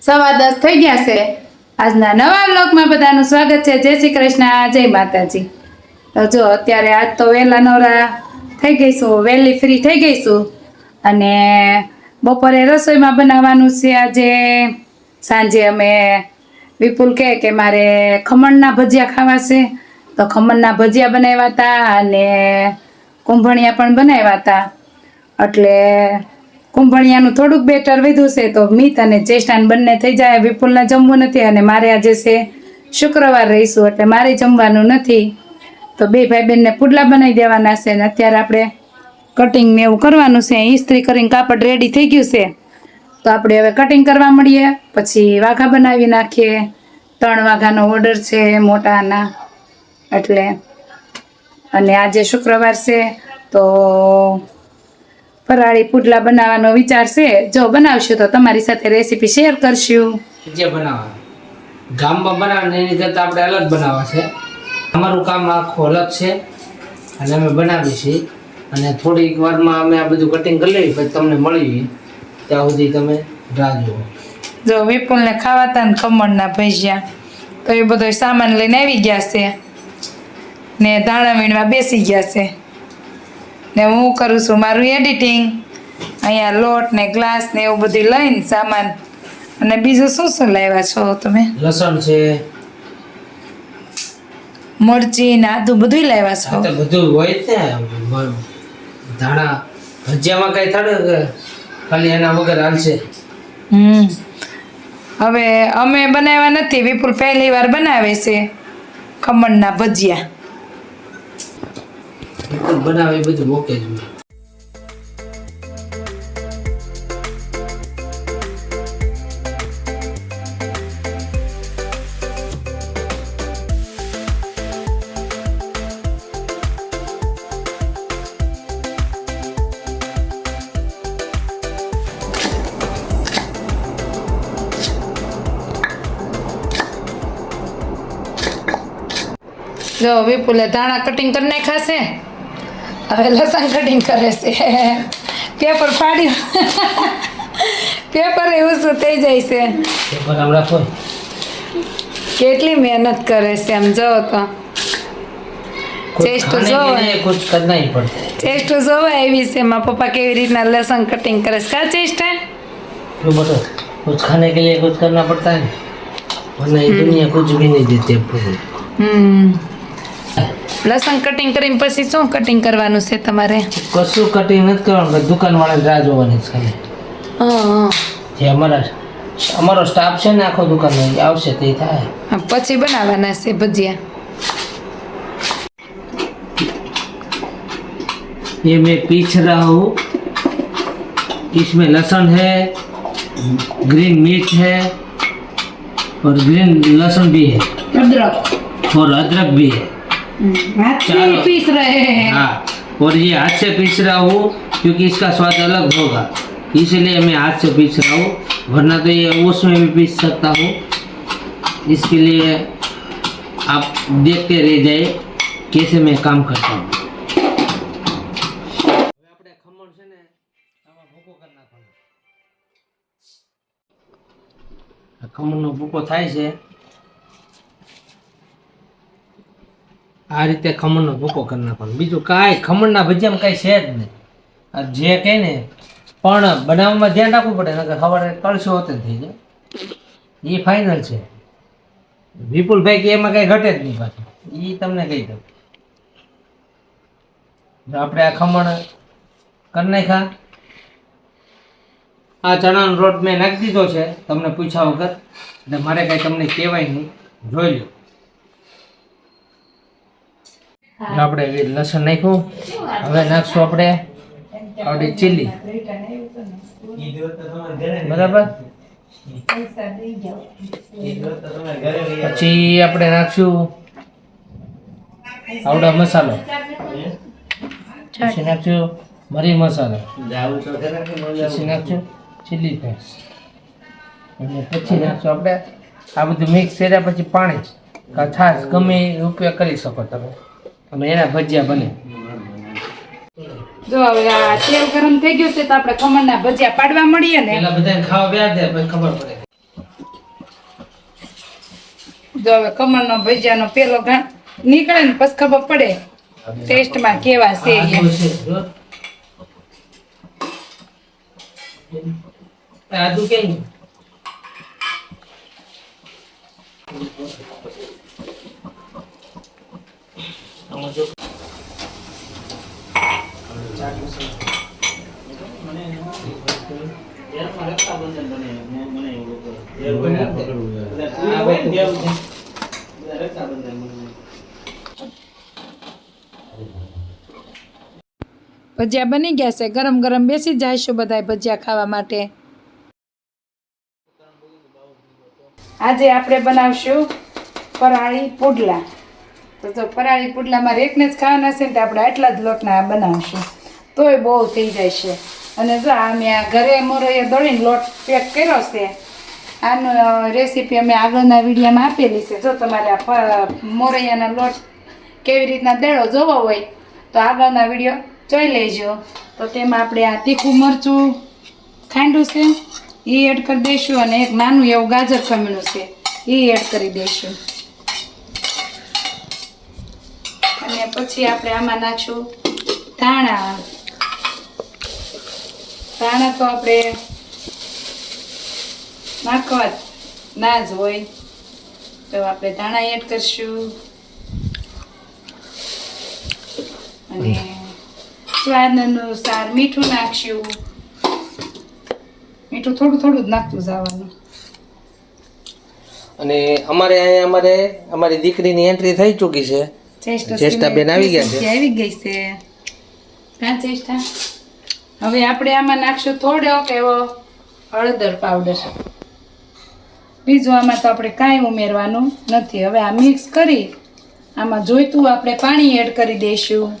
સવા દસ થઈ ગયા છે. આજના નવા બ્લોગમાં બધાનું સ્વાગત છે. જય શ્રી કૃષ્ણ. જય માતાજી. તો જો અત્યારે આજ તો વહેલા નવરા થઈ ગઈશું વહેલી ફ્રી થઈ ગઈશું અને બપોરે રસોઈમાં બનાવવાનું છે. આજે સાંજે અમે વિપુલ કહે કે મારે ખમણના ભજીયા ખાવા છે. તો ખમણના ભજીયા બનાવ્યા હતા અને કુંભણિયા પણ બનાવ્યા હતા. એટલે કુંભણિયાનું થોડુંક બેટર વધ્યું છે તો મિત અને ચેષ્ટાન બંને થઈ જાય. વિપુલને જમવું નથી અને મારે આજે છે શુક્રવાર રહીશું, એટલે મારે જમવાનું નથી. તો બે ભાઈ બહેનને પુડલા બનાવી દેવાના છે અને અત્યારે આપણે કટિંગ ને એવું કરવાનું છે. ઇસ્ત્રી કરીને કાપડ રેડી થઈ ગયું છે. તો આપણે હવે કટિંગ કરવા મળીએ, પછી વાઘા બનાવી નાખીએ. ત્રણ વાઘાનો ઓર્ડર છે મોટાના, એટલે અને આજે શુક્રવાર છે, તો ફરાળી પુડલા બનાવવાનો વિચાર છે. જો બનાવશું તો તમારી સાથે રેસીપી શેર કરશું. જે બનાવવા ગામમાં બનાવવા એની કરતાં આપણે અલગ બનાવવા છે. અમારું કામ આખું અલગ છે. અને અમે બનાવીએ છીએ. અને થોડીક વારમાં અમે આ બધું કટિંગ કરી લઈએ પછી તમને મળીએ. ત્યાં સુધી તમે રાહ જુઓ. જો વિપુલને ખાવાતા ને ખમણના ભજીયા તો એ બધો સામાન લઈને આવી ગયા છે. ને ધાણા વીણવા બેસી ગયા છે. ને હું કરું છું મારું એડિટિંગ અહીંયા લોટ ને ગ્લાસ ને એવું બધું લઈને સામાન. અને બીજું શું શું લાવ્યા છો તમે? લસણ છે. મરચી ને આદુ બધું લાવ્યા છો? બધું હોય ને. ધાણા ભજીયામાં કઈ થડે ખાલી એના વગર હાલશે. હમ. હવે અમે બનાવ્યા નથી. વિપુલ પહેલી વાર બનાવે છે ખમણના ભજીયા. બનાવે એ બધું મોકલે હોય. જો વિપુલે ધાણા કટિંગ કરી નાખ્યા છે હવે લસણ કટિંગ કરે છે પેપર ફાડ્યું પેપર એવું શું થઈ જાય છે પેપર આમ રાખો કેટલી મહેનત કરે છે આમ જો તો कुछ टेस्ट तो खाने जो के है। लिए कुछ करना ही पड़ता है ચેસ્ટ જોવા એવી છે મારા પપ્પા કેવી રીતના લસણ કટિંગ કરે છે કા ચેસ્ટ હે तो बता कुछ खाने के लिए कुछ करना पड़ता है वरना ये दुनिया कुछ भी नहीं देती आपको હમ લસણ કટિંગ કરીને પછી શું કટિંગ કરવાનું છે તમારે કશું કટિંગ નથી કરવાનું દુકાન વાળા રાહ જોવાની છે ખાલી હા હા જે અમારા અમારો સ્ટાફ છે ને આખો દુકાનનો એ આવશે તે થાય હા, પછી બનાવવાના છે ભજીયા ये मैं पीछ रहा हूँ इसमें लहसुन है ग्रीन मिर्च है और ग्रीन लहसुन भी है અદરક और अदरक भी है હાથ ચાલો. પીસ રહે હે हाँ और ये हाथ से पीस रहा हूँ क्योंकि इसका स्वाद अलग होगा इसलिए मैं हाथ से पीस रहा हूँ वरना तो ये उसमें भी पीस सकता हूँ इसके लिए आप देखते रह जाए कैसे मैं काम करता हूँ ખમણનો ભૂકો થાય છે આ રીતે ખમણનો ભૂકો કરી નાખવાનો. બીજું કાંઈ ખમણના ભજીયામાં કાંઈ છે જ નહીં. જે કહે ને, પણ બનાવવામાં ધ્યાન રાખવું પડે, નકર સવારે કળશો હોતે થઈ જાય. એ ફાઇનલ છે. વિપુલભાઈ કે એમાં કાંઈ ઘટે જ નહીં પાછું. એ તમને કહી દઉં. આપણે આ ખમણ કરી નાખ્યા. આ ચણાનો રોટ મેં નાખી દીધો છે, તમને પૂછ્યા વગર. એટલે મારે કાંઈ તમને કહેવાય નહીં. જોઈ લો. આપણે લસણ નાખ્યું. હવે નાખશું આપણે આપણી ચીલી. બરાબર? પછી આપણે નાખશું આવડા મસાલો. પછી નાખશું મરી મસાલો. પછી નાખશું ચીલી પેસ્ટ અને પછી નાખશું આપણે આ બધું મિક્સ કર્યા પછી પાણી. છાશ ગમે ઉપયોગ કરી શકો તમે. અને એના ભજીયા બને. જો હવે આ તેલ ગરમ થઈ ગયું છે તો આપણે ખમણના ભજીયા પાડવા મળીએ ને. એટલે બધાને ખાવા બે દે પછી ખબર પડે. જો હવે ખમણનો ભજીયાનો પેલો ઘણ નીકળે ને પછી ખબર પડે ટેસ્ટમાં કેવા છે. આદુ કેમ આમાં જો. આ બધું. ભજીયા બની ગયા છે. ગરમ ગરમ બેસી જઈશું બધા ભજીયા ખાવા માટે. આજે આપણે બનાવશું પરાળી પુડલા. તો જો પરાળી પુડલામાં રેકને જ ખાવાના છે ને તો આપણે આટલા જ લોટના બનાવશું. તોય બહુ થઈ જાય છે અને જો અમે આ ઘરે મોરૈયે દોડીને લોટ પેક કર્યો છે. આનો રેસીપી અમે આગળના વિડીયામાં આપેલી છે. જો તમારે આ મોરૈયાના લોટ કેવી રીતના દેડો જોવો હોય, તો આગળના વીડિયો જોઈ લેજો. તો તેમાં આપણે આ તીખું મરચું ખાંડું છે. એ એડ કરી દઈશું અને એક નાનું એવું ગાજર ખમણું છે. એ એડ કરી દઈશું અને પછી આપણે આમાં નાખશું ધાણા. ધાણા તો આપણે નાખવા ના જ હોય. તો આપણે ધાણા એડ કરશું. અને સ્વાદ અનુસાર મીઠું નાખશું. મીઠું થોડું થોડું જ નાખતું જવાનું. અને અમારે અહીંયા અમારે અમારી દીકરીની એન્ટ્રી થઈ ચૂકી છે. ચેષ્ટાબેન આવી ગયા છે. આવી ગઈ છે કાં ચેષ્ટા હવે આપણે આમાં નાખશું થોડોક એવો હળદર પાવડર બીજું આમાં તો આપણે કાંઈ ઉમેરવાનું નથી હવે આ મિક્સ કરી આમાં જોઈતું આપણે પાણી એડ કરી દઈશું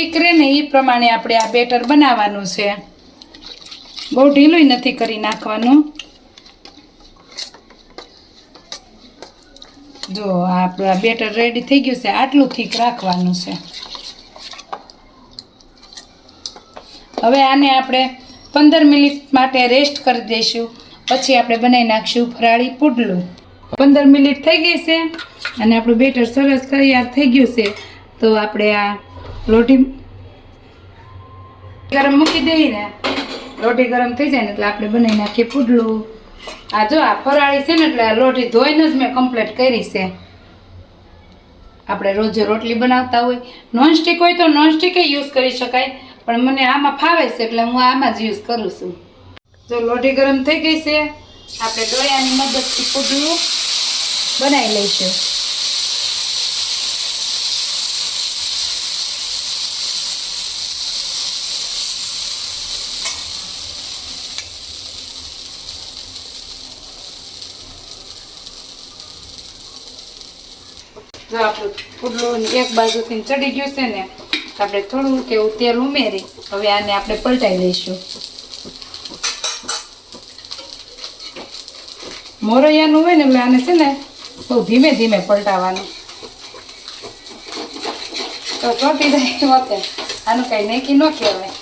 ઠીક રહે ને એ પ્રમાણે આપણે આ બેટર બનાવવાનું છે. બહુ ઢીલું નથી કરી નાખવાનું. જો આપણા બેટર રેડી થઈ ગયું છે, આટલું થીક રાખવાનું છે. હવે આને આપણે પંદર મિનિટ માટે રેસ્ટ કરી દઈશું. પછી આપણે બનાવી નાખશું ફરાળી પુડલું. પંદર મિનિટ થઈ ગઈ છે, અને આપણું બેટર સરસ તૈયાર થઈ ગયું છે. તો આપણે આ લોટી ગરમ મૂકી દઈએ ને લોટી ગરમ થઈ જાય ને એટલે આપણે બનાવી નાખીએ પુડલું. આ જો આ ફરાળી છે ને એટલે આ લોટી ધોઈને જ મેં કમ્પ્લીટ કરી છે. આપણે રોજે રોટલી બનાવતા હોય. નોનસ્ટિક હોય તો નોનસ્ટિક યુઝ કરી શકાય, પણ મને આમાં ફાવે છે એટલે હું આમાં જ યુઝ કરું છું. જો લોટી ગરમ થઈ ગઈ છે, આપણે દોયાની મદદથી પુડલું બનાવી લઈશું. આપણું પુડલું એક બાજુથી ચડી ગયું છે ને આપણે થોડું કેવું તેલ ઉમેરી, હવે આને આપણે પલટાઈ લઈશું. મોરૈયાનું હોય ને એટલે આને છે ને બહુ ધીમે ધીમે પલટાવાનું. તો ચોટી જાય હોતે આનું કઈ નેકી ન કહેવાય.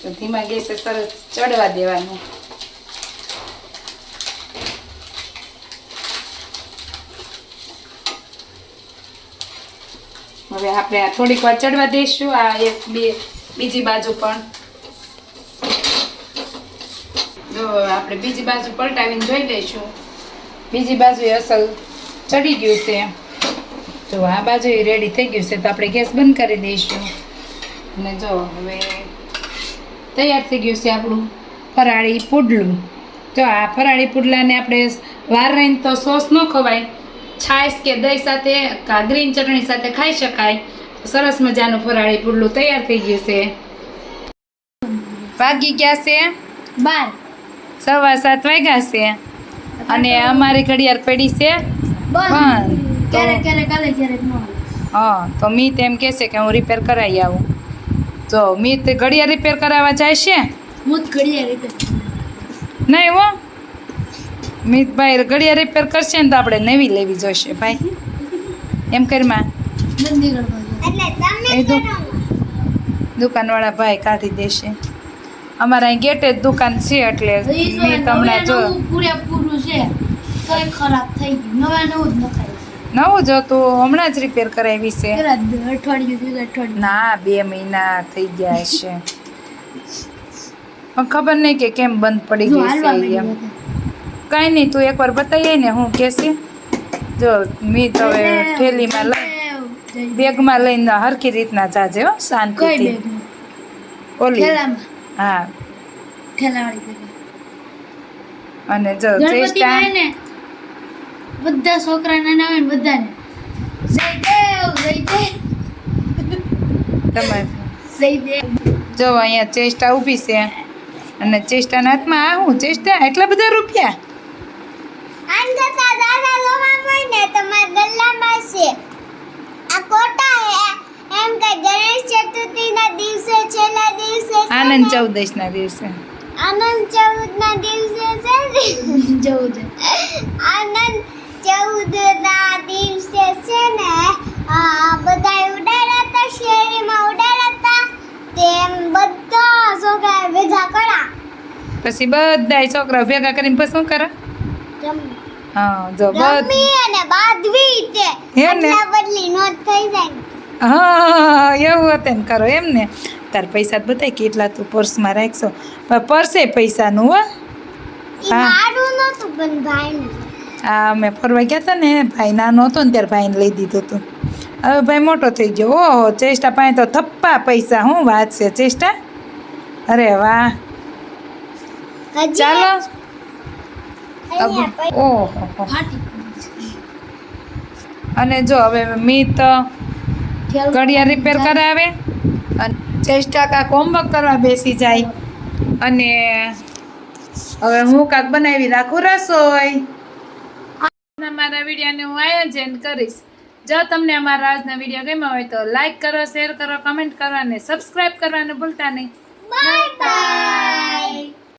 તો ધીમા ગેસે સરસ ચડવા દેવાનું. હવે આપણે આ થોડીક વાર ચડવા દઈશું આ એક, બે, બીજી બાજુ પણ. જો, આપણે બીજી બાજુ પલટાવીને જોઈ લઈશું. બીજી બાજુ અસલ ચડી ગયું છે. જો, આ બાજુ રેડી થઈ ગયું છે, તો આપણે ગેસ બંધ કરી દઈશું. અને જો, હવે તૈયાર થઈ ગયું છે આપણું ફરાળી પુડલું. જો, આ ફરાળી પુડલાને આપણે વાર રહીને તો સોસ ન ખવાય. છાશ કે દહીં સાથે ગ્રીન ચટણી સાથે ખાઈ શકાય. સરસ મજાનું ફરાળી પુડલું તૈયાર થઈ ગયું છે. વાગી ગયા છે? બાર. સવા સાત વાગ્યા છે. અને અમારી ઘડિયાળ પડી છે? બંધ. હા તો મીત એમ કહેશે કે હું રિપેર કરાવી આવું. તો મીત ઘડિયાળ રિપેર કરાવવા જાય છે? નહીં હો. મિતભાઈ ઘડિયા રિપેર કરશે ને તો આપણે નવી લેવી જોઈશે ભાઈ. એમ કરીમાં દુકાનવાળા ભાઈ કાઢી દેશે. અમારા અહીં ગેટે જ દુકાન છે એટલે મેં તમને જો પૂરેપૂરું છે કઈ ખરાબ થઈ ગયું. નવા નવું જ નખાય નવું જો તું હમણાં જ રિપેર કરાવી છે. ના બે મહિના થઈ ગયા છે. પણ ખબર નહીં કે કેમ બંધ પડી ગઈ છે એમ. હતું. કાંઈ નહીં તું એકવાર બતાવીએ ને હું કહેશે જો મી તો હવે થેલીમાં લઈ બેગમાં લઈને હરખી રીતના જાજે હો શાંતિથી. ઓલી હા. અને જો ચેષ્ટા. બધા છોકરા નાના હોય ને બધાને જય દેવ જય દેવ. તમારે. જય દેવ. જો અહીંયા ચેષ્ટા ઊભી છે. અને ચેષ્ટાના હાથમાં આ હું ચેષ્ટા? એટલા બધા રૂપિયા? આમ જતા દાદા લોમા મહિને તમારા ગલ્લામાં છે. આ કોટા હે એમ કે ગણેશ ચતુર્થીના દિવસે છેલ્લા દિવસે આનંદ ને, ચૌદશના દિવસે. આનંદ ચૌદના દિવસે છે ચૌદ. આનંદ ચૌદના દિવસે છે ને? આ બધા ઉડાડ્યા હતા શેરીમાં ઉડાડ્યા હતા. તેમ બધા છોકરા ભેગા કરા પછી બધા છોકરા ભેગા કરીને પછી શું કરે? હા જો રમી અને બાંધવી તે. હે બદલી નોટ થઈ જાય હા એવું હતું ને કરો એમ ને. તાર પૈસા જ બતાય કેટલા તું પર્સમાં રાખશો. પણ પર્સે પૈસાનું હો. હા. મારું નહોતું પણ ભાઈનું. આ અમે ફરવા ગયા હતા ને ભાઈ નાનો હતો ને ત્યારે ભાઈને લઈ દીધું હતું હવે ભાઈ મોટો થઈ ગયો. ઓહો ચેષ્ટા પાસે તો થપ્પા પૈસા હું વાત છે ચેષ્ટા? અરે વાહ. ચાલો. અને જો હવે મિત ઘડિયાળ રિપેર કરાવે અને ચેષ્ટા કાંક હોમવર્ક કરવા બેસી જાય. અને હવે હું કાંક બનાવી રાખું રસોઈ. મારા વિડીયોને હું આયોજન કરીશ. જો તમને અમારા આજના વીડિયો ગમ્યો હોય તો લાઈક કરો શેર કરો કમેન્ટ કરો અને સબસ્ક્રાઈબ કરવાનું ભૂલતા નહીં. Bye bye